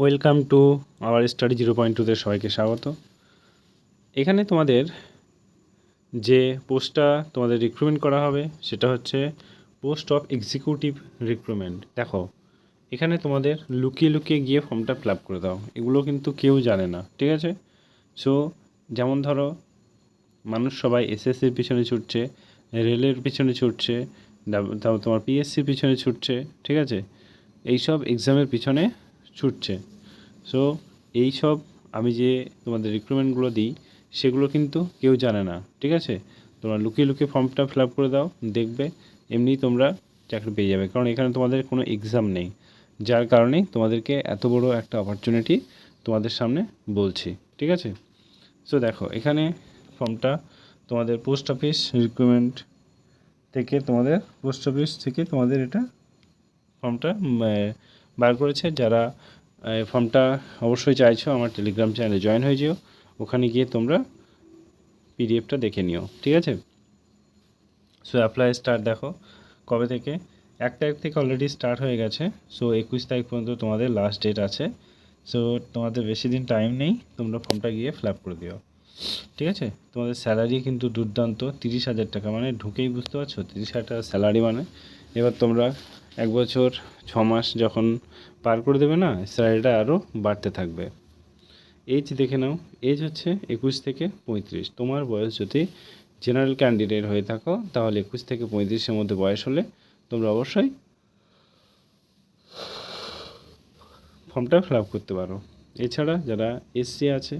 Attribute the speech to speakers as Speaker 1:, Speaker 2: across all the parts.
Speaker 1: Welcome to our study zero point টুতে সবাইকে স্বাগত। এখানে তোমাদের যে পোস্টটা তোমাদের রিক্রুটমেন্ট করা হবে, সেটা হচ্ছে পোস্ট অফ এক্সিকিউটিভ রিক্রুটমেন্ট দেখো, এখানে তোমাদের লুকিয়ে লুকিয়ে গিয়ে ফর্মটা ফিল করে দাও। এগুলো কিন্তু কেউ জানে না, ঠিক আছে? সো যেমন ধরো, মানুষ সবাই এসএসসির পিছনে ছুটছে রেলের পিছনে ছুটছে তোমার পিএসসির পিছনে ছুটছে, ঠিক আছে? এইসব এক্সামের পিছনে ছুটছে। সো এই সব আমি যে তোমাদের রিক্রুটমেন্টগুলো দিই, সেগুলো কিন্তু কেউ জানে না, ঠিক আছে? তোমরা লুকিয়ে লুকিয়ে ফর্মটা ফিল করে দাও, দেখবে, এমনি তোমরা চাকরি পেয়ে যাবে। কারণ এখানে তোমাদের কোনো এক্সাম নেই, যার কারণে তোমাদেরকে এত বড় একটা অপরচুনিটি তোমাদের সামনে বলছি, ঠিক আছে? সো দেখো, এখানে ফর্মটা তোমাদের পোস্ট অফিস রিক্রুটমেন্ট থেকে তোমাদের পোস্ট অফিস থেকে তোমাদের এটা ফর্মটা বার করেছে। যারা ফর্মটা অবশ্যই চাইছো, আমার টেলিগ্রাম চ্যানেলে জয়েন হয়ে যেও। ওখানে গিয়ে তোমরা পিডিএফটা দেখে নিও, ঠিক আছে? সো অ্যাপ্লাই স্টার্ট দেখো, কবে থেকে? এক তারিখ থেকে অলরেডি স্টার্ট হয়ে গেছে। সো একুশ তারিখ পর্যন্ত তোমাদের লাস্ট ডেট আছে। সো তোমাদের বেশি দিন টাইম নেই, তোমরা ফর্মটা গিয়ে ফিল করে দিও। ঠিক আছে? তোমাদের স্যালারি কিন্তু দুর্দান্ত, তিরিশ হাজার টাকা মানে ঢুকেই বুঝতে পারছ? তিরিশ হাজার টাকা স্যালারি মানে। এবার তোমরা এক বছর, ছ মাস যখন পার করে দেবে না স্যালারিটা আরও বাড়তে থাকবে। এজ দেখে নাও। এজ হচ্ছে একুশ থেকে পঁয়ত্রিশ। তোমার বয়স যদি জেনারেল ক্যান্ডিডেট হয়ে থাকো, তাহলে একুশ থেকে পঁয়ত্রিশের মধ্যে বয়স হলে তোমরা অবশ্যই ফর্মটা ফিল করতে পারো। এছাড়া যারা এসসি আছে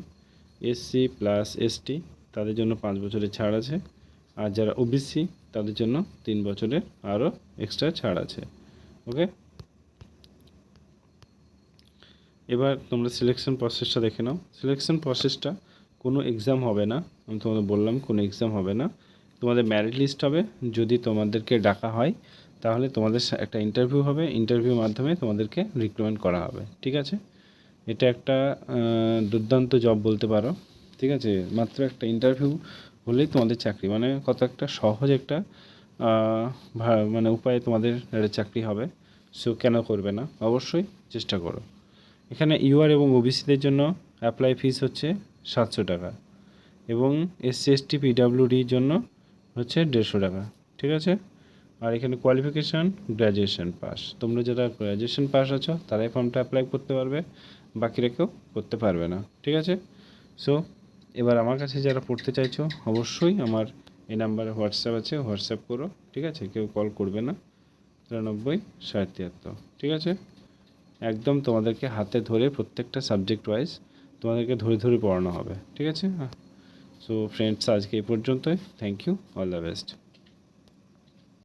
Speaker 1: এসসি প্লাস এসটি তাদের জন্য পাঁচ বছরের ছাড় আছে। আর যারা ওবিসি তাদের জন্য তিন বছরের আরও এক্সট্রা ছাড় আছে। ওকে এবার তোমরা সিলেকশন প্রসেসটা দেখে নাও। সিলেকশন প্রসেসটা কোনো এক্সাম হবে না। আমি তোমাদের বললাম কোনো এক্সাম হবে না। তোমাদের ম্যারিট লিস্ট হবে। যদি তোমাদেরকে ডাকা হয়, তাহলে তোমাদের একটা ইন্টারভিউ হবে। ইন্টারভিউর মাধ্যমে তোমাদেরকে রিক্রুটমেন্ট করা হবে। ঠিক আছে? এটা একটা দুর্দান্ত জব বলতে পারো, ঠিক আছে? মাত্র একটা ইন্টারভিউ হলেই তোমাদের চাকরি মানে কত একটা সহজ একটা মানে উপায়ে তোমাদের একটা চাকরি হবে সো কেন করবে না? অবশ্যই চেষ্টা করো। এখানে ইউআর এবং ওবিসিদের জন্য অ্যাপ্লাই ফিস হচ্ছে সাতশো টাকা এবং এসসি এসটি পিডাব্লিউডির জন্য হচ্ছে দেড়শো টাকা, ঠিক আছে? আর এখানে কোয়ালিফিকেশান গ্র্যাজুয়েশন পাস তোমরা যারা গ্র্যাজুয়েশন পাস আছো, তারাই ফর্মটা অ্যাপ্লাই করতে পারবে। বাকিরা কেউ করতে পারবে না, ঠিক আছে? সো এবার আমার কাছে যারা পড়তে চাইছো, অবশ্যই আমার এই নাম্বারে হোয়াটসঅ্যাপ আছে হোয়াটসঅ্যাপ করো, ঠিক আছে? কেউ কল করবে না। তিরানব্বই, ষাট, তিয়াত্তর, ঠিক আছে? একদম তোমাদেরকে হাতে ধরে প্রত্যেকটা সাবজেক্ট ওয়াইজ তোমাদেরকে ধরে ধরে পড়ানো হবে, ঠিক আছে? সো ফ্রেন্ডস আজকে এই পর্যন্তই। Thank you all the best